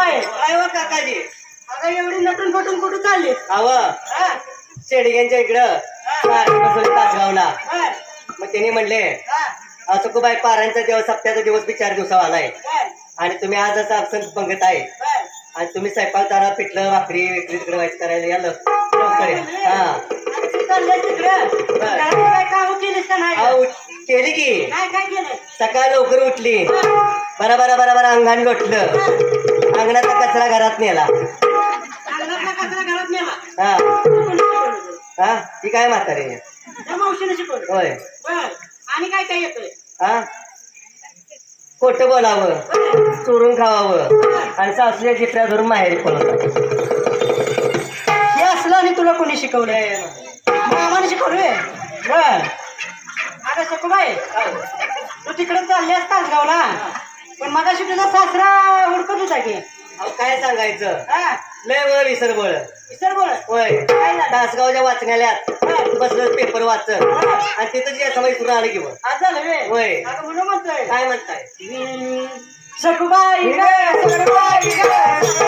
काय काकाजी. आता एवढी नटून फटून कुठं चालली अव? शेडग्यांच्या इकडं. बसवले तासगावला? मग त्यांनी म्हणले असं खूप आहे पारांचा दिवस सप्त्याचा दिवस बी चार दिवसावर आलाय आणि तुम्ही आज असं absent पंगत आहे. आणि तुम्ही स्वयंपाक जरा पिठलं भाकरी विकरी तिकडे व्हायचं करायला या. लव- लवकर. हा. केली की. सकाळ लवकर उठली. बरा बरा बरा बरा अंगण लोटलं. अंगणाचा कचरा घरात नेला. अंगणातला कचरा घरात नेला. हा? हा. ती काय म्हातारी? त्या मावशीने शिकवलं. होय. बर. आणि काय काय येतोय? हा? खोटं बोलावं चोरून खावावं आणि सासूच्या चित्र्या धरून माहेरी पळवतात हे असलं आणि तुला कोणी शिकवलं मामाने शिकवलंय. बर. अगं सकुबाई तू तिकडे चालली असतास गावला? पण मगाशी तुझा सासरा हुडकत होता की. अहो काय सांगायचं? हा. लय बळ विसर बोल. होय. काय झालं? तासगावच्या वाचण्याल्यात बसलं पेपर वाचत आणि तिथं जे समय सुरू आलं की मग आज झालं वे होय. अगं म्हणून म्हणतोय. काय म्हणताय? ग, सकुबाई ग,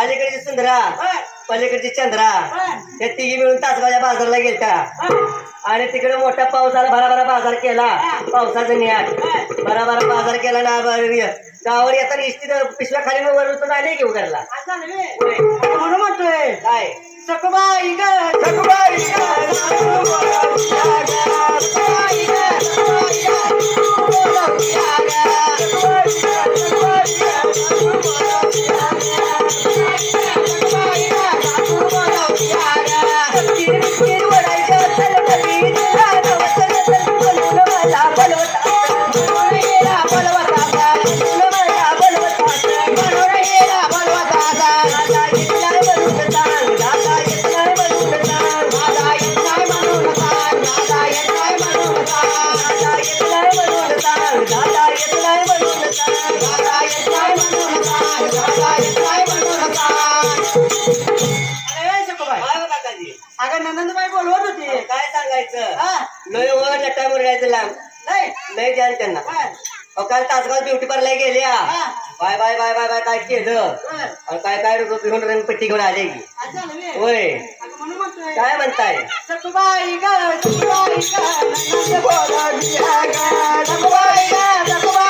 अलीकडची सुंदरा. बर, पलीकडची चंद्रा. त्या तिघी मिळून तासगावच्या बाजारला गेलत्या. बर. आणि तिकडे मोठा पाऊस आला भरा भरा बाजार केला. पावसाचं न्याट भरा भरा बाजार केला ना गावावर येताना इष्टी पिशव्या खाली वरून आले घेऊ घरला म्हणून म्हणतोय काय? सकुबाई ग सकुबाई ग नंदनबाई बोलवत होती. काय सांगायचं? हा. लय वर नटा मुरडायचं लांब नाही. लय जाण त्यांना. अहो, काल तासगाव ब्युटी पार्लर गेल्या. Bye bye bye bye bye काय केलं? काय काय घेऊन रंगपट्टी घेऊन आले की. होय. काय म्हणताय? सकुबाई ग सकुबाई ग.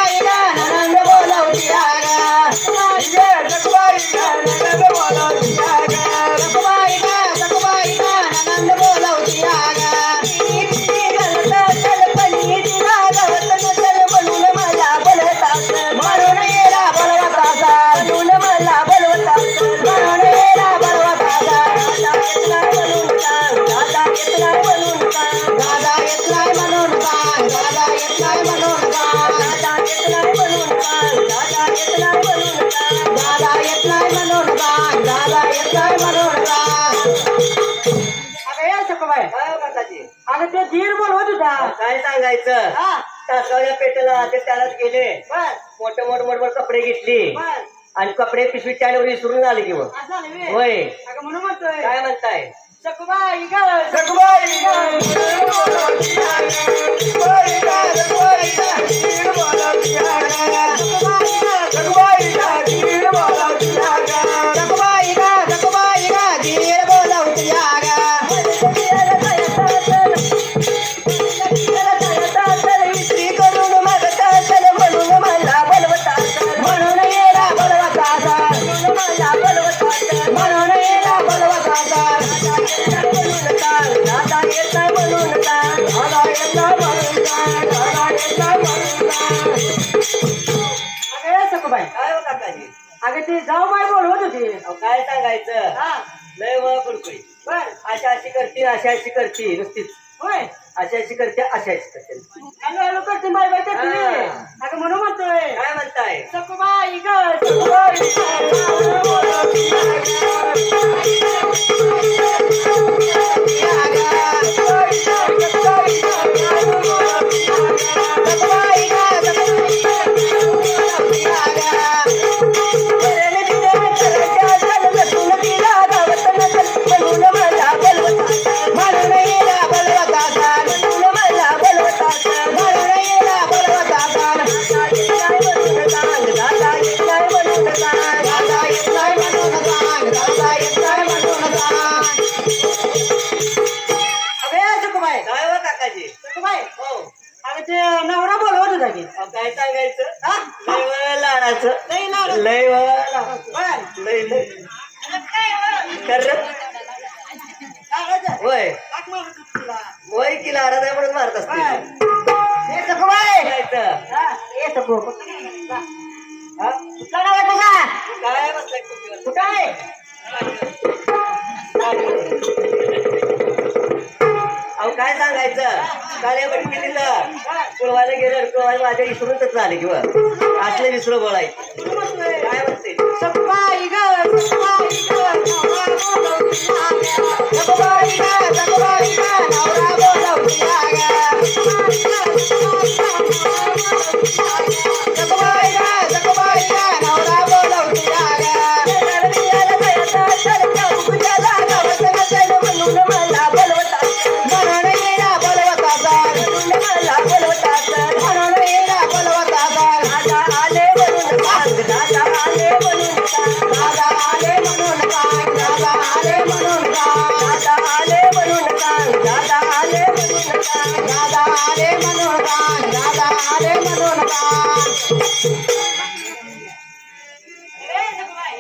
काय सांगायचं? तासगावच्या पेटेला ते त्यालाच गेले. मोठे मोठे मोठे मोठे कपडे घेतली. आणि कपडे पिशवी त्यावर विसरून आले की मग. होय. म्हणून म्हणतोय. काय म्हणताय? सकुबाई सकुबाई जाऊ बाई बोलवत होती. अहो, काय सांगायचं? हा. लय व कुडकुडी बर. अशा अशी करते अशा अशी करते नुसतीच. होय. अशा अशी करते अशा अशी करते. हॅलो हॅलो करते बाय बाय करते हा. अगं म्हणून म्हणतोय. काय म्हणताय? सकुबाई ग सकुबाई कुठला गाव आहे तुझा. काय बसलाय खुर्चीवर? कुठं आहे? अहो काय सांगायचं? काळे बटकी दिलं. कुळवाला गेलं कुळवाला माझ्या विसरूनच झाले किंवा असले विसरू बोलायचं. काय म्हणते?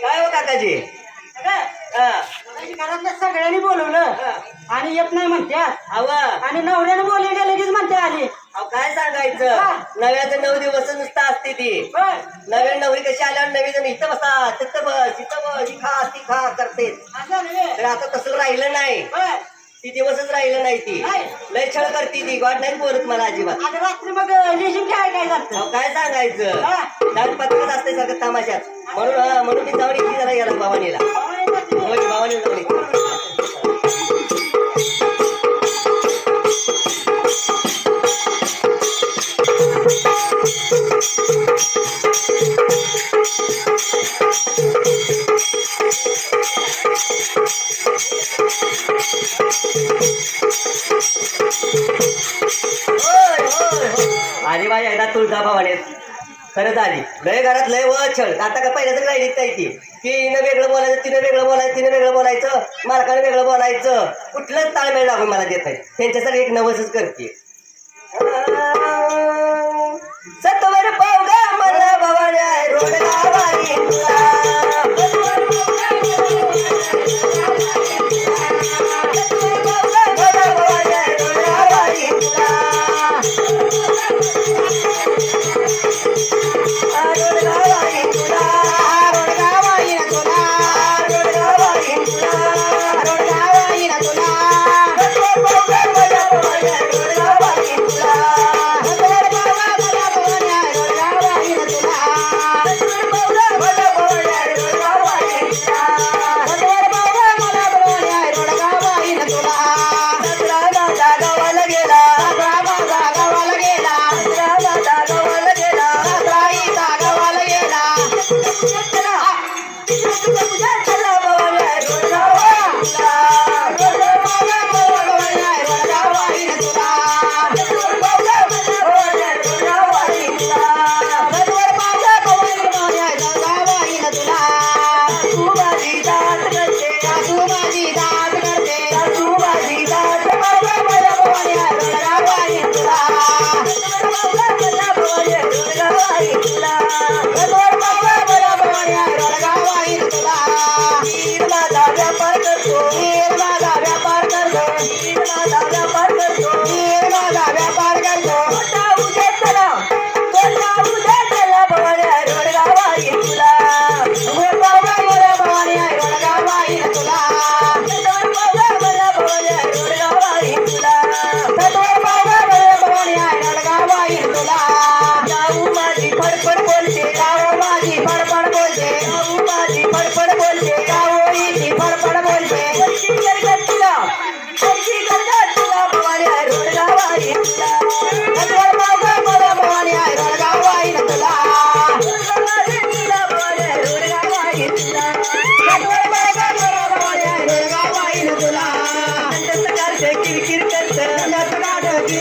काय हो काकाजी? हा. घरातल्या सगळ्यांनी बोलवलं. आणि येत नाही म्हणत्यात. हवा आणि नवऱ्यानं बोलले लगेच म्हणते आली. अहो काय सांगायचं. नव्याचं नऊ दिवस नुसतं असते ती. नवीन नवरी कशी आल्यावर नवी जण इथं बसा तिथं बस इथं बस ही खा ती खा करते. तर आता तसं राहिलं नाही. ती दिवसच राहिलं नाही ती. लय छळ करते ती. गॉड नाही बोलत मला अजिबात. आज रात्री मग लेझिम खेळाय काय जात अहो काय सांगायचं? हा. दाट पत्रच असते सगळं तमाशात. म्हणून हा, म्हणून मी जाऊन इथे जरा गेला भावानीला. होय भावानी जाऊन इथे. होय, आली बाई एकदा तुळजा खरंच आली लय घरात लय वचळ आता का पहिल्याच राहिली नाही ती. तिनं वेगळं बोलायचं तिनं वेगळं बोलायचं तिनं वेगळं बोलायचं. मालकानं वेगळं बोलायचं? कुठलंच ताळमेळ लागून मला देत नाही त्यांच्यासाठी एक नवसच करते. सत्वर पावगा मला भवानी रोड वारी.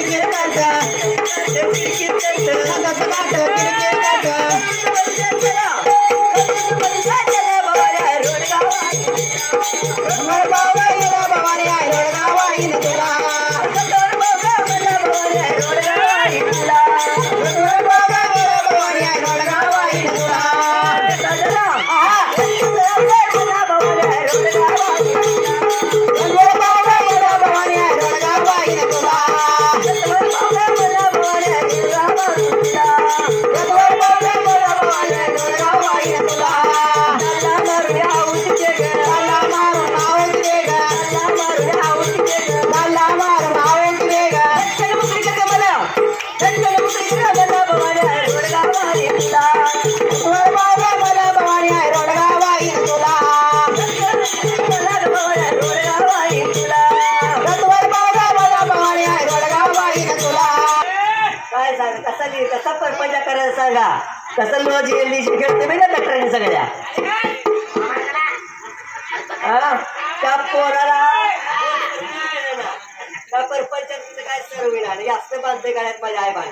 गाठ सांगा. कसं लॉज एलडीशी खेळते मी ना डॉक्टरांनी सगळ्या. त्या पोराला त्या परपंचाचं काय सर्व आणि जास्त बांधते गाड्यात माझ्या आई बाण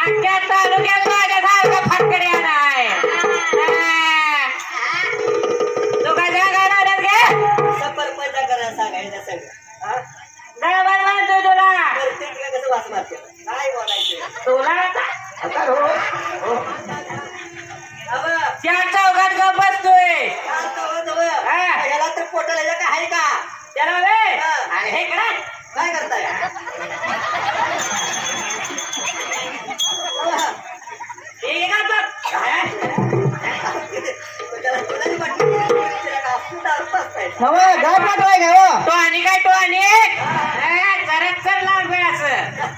अख्ख्या तालुक्यात फटकड्या नाही. आता हो चार चौघात गप बसतोय. हा. याला तर पोटाला याला काय आहे का त्याला रे हा. आणि हे काय करताय हे का? नवं गाव पाठवाय गाव तो आणि काय तो आणि जरा चल लागतोय असं.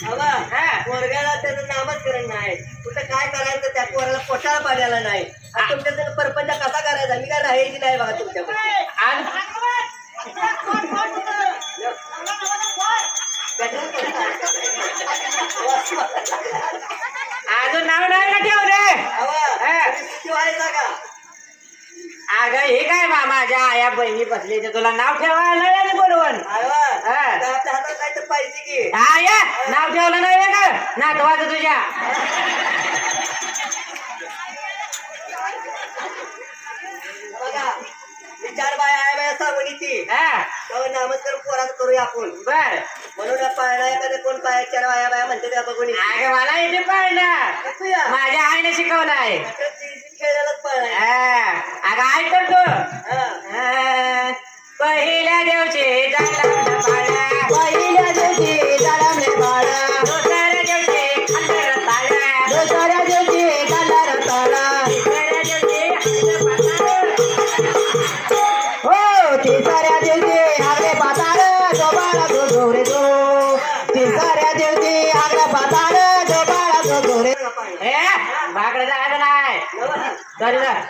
पोरग्याला त्याचं नामस्करण नाही. कुठं काय करायचं त्या पोराला पोटाला पाण्याला नाही. तुमच्या परपंच कसा करायचा? मी काय राहायची नाही बघा तुमच्याकडे. अजून नाव नाही का ठेव रे? हा. व्हायचा का? अगं हे काय मा माझ्या आया बहिणी बसले ते तुला नाव ठेवायला हा. आपल्या हातात काय तर पाहिजे की. आया नाव ठेवलं नाही का नातवाचं तुझ्या. बघा विचार बाय आहे बाय सांगून ती हा. तेव्हा नामस्करण पोराचं करूया आपण. बर. म्हणून पाळणा एखादं कोण पाया चार बाया बाया म्हणते त्या बघून. अगं मला येते पाळणं. बघूया माझ्या आईने शिकवलंय खेळायलाच. अगं तू. पहिल्या बाळा पहिल्या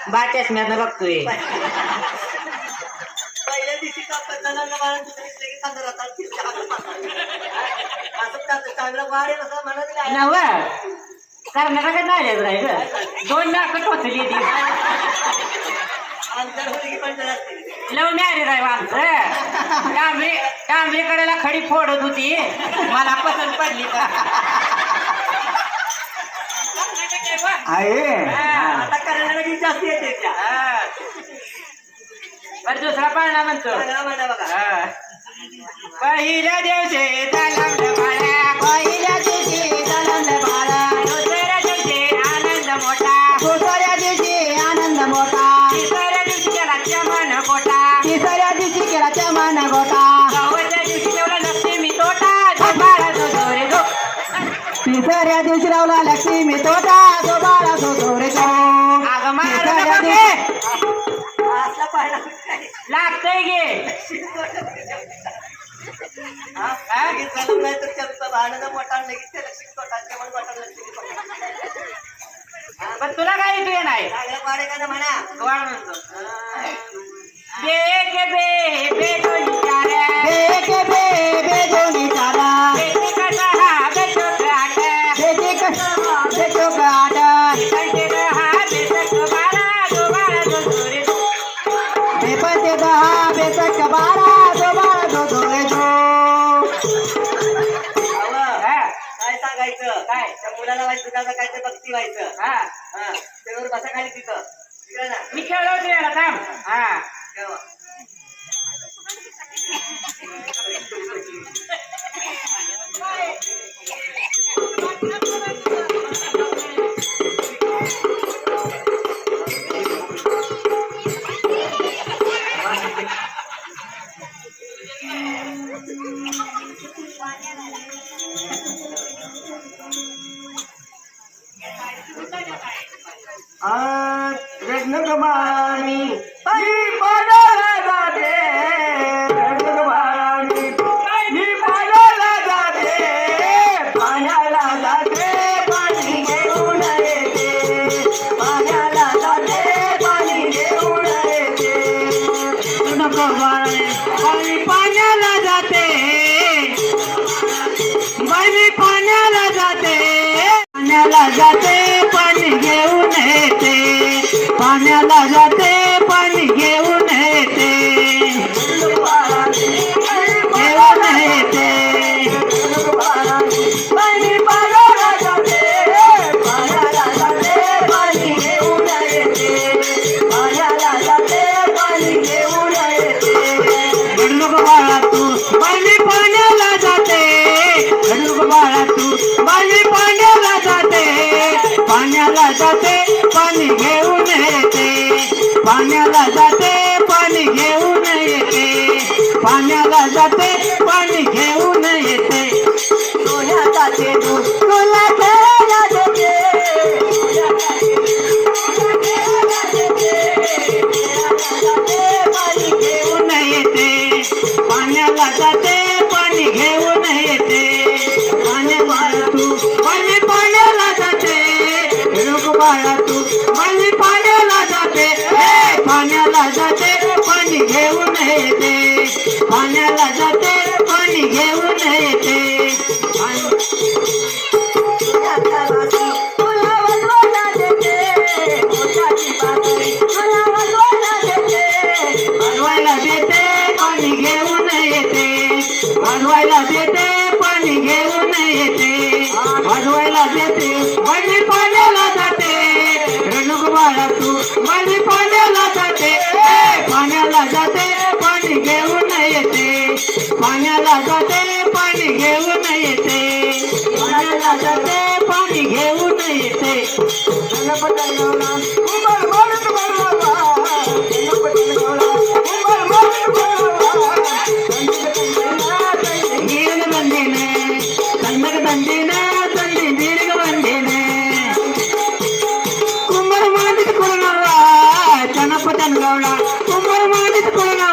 बाच्याच मी बघतोय पहिल्या दिवशी कापत जणांना बाळा दुसऱ्या दिवशी लगेच चांगलं पाळणा. असं. चांगलं म्हणत नाही. नव कर्नाटकात नाही गं? दोन लाख टोचली ती अंतर होईल की पण जरा असते. लव मॅरेज आहे आमचं कांबरी कांबरीकडेला खडी फोडत होती मला पसंत पडली का आहे की जास्त येते त्या. बरं दुसरा पाळणा म्हणतो. चांगला म्हणा बघा. पहिल्या दिवशी झाला बाळा पहिल्या दिवशी जळमले बाळा दुसऱ्या दिवशी आनंद मोठा. दुसऱ्या दिवशी आनंद मोठा. तिसऱ्या दिवशी त्याला चमन गोटा. तिसऱ्या दिवशी केला चमान गोटा. चौथ्या दिवशी तेवढा लक्ष्मी तोटा. बाळा जो जोरे जो तिसऱ्या दिवशी लावला लक्ष्मी तोटा. जो आहे घे हा? लगेच झालं नाही तर त्याचं भांडणं मोठा लगेच त्याला शिकवतात त्यामुळे मोठा देतो. पण तुला काय येतो नाही चांगलं पाडे का ना म्हणा. वाढ म्हणतो. बे के बे बे दोन्ही चारा. बेके बे बे दोन्ही चारा. काय ते बघती व्हायचं हा. हा त्यावर बसा खाली पाण्याला जाते. जाते. पाण्याला जाते पाणी घेऊन येते. पाण्याला जाते पाणी घेऊन येते. पाण्याला जाते. बाई पाण्याला जाते. पाण्याला जाते. येते वाजवायला देते पाणी घेऊन येते. वाजवायला देते माझी पाण्याला जाते. रणुक बाळा तू माझी पाण्याला जाते पाण्याला जाते पाणी घेऊन येते. पाण्याला जाते पाणी घेऊन येते. पाण्याला जाते पाणी घेऊन येते. తను కూడా కుమ్మరి మాదిరి కూడా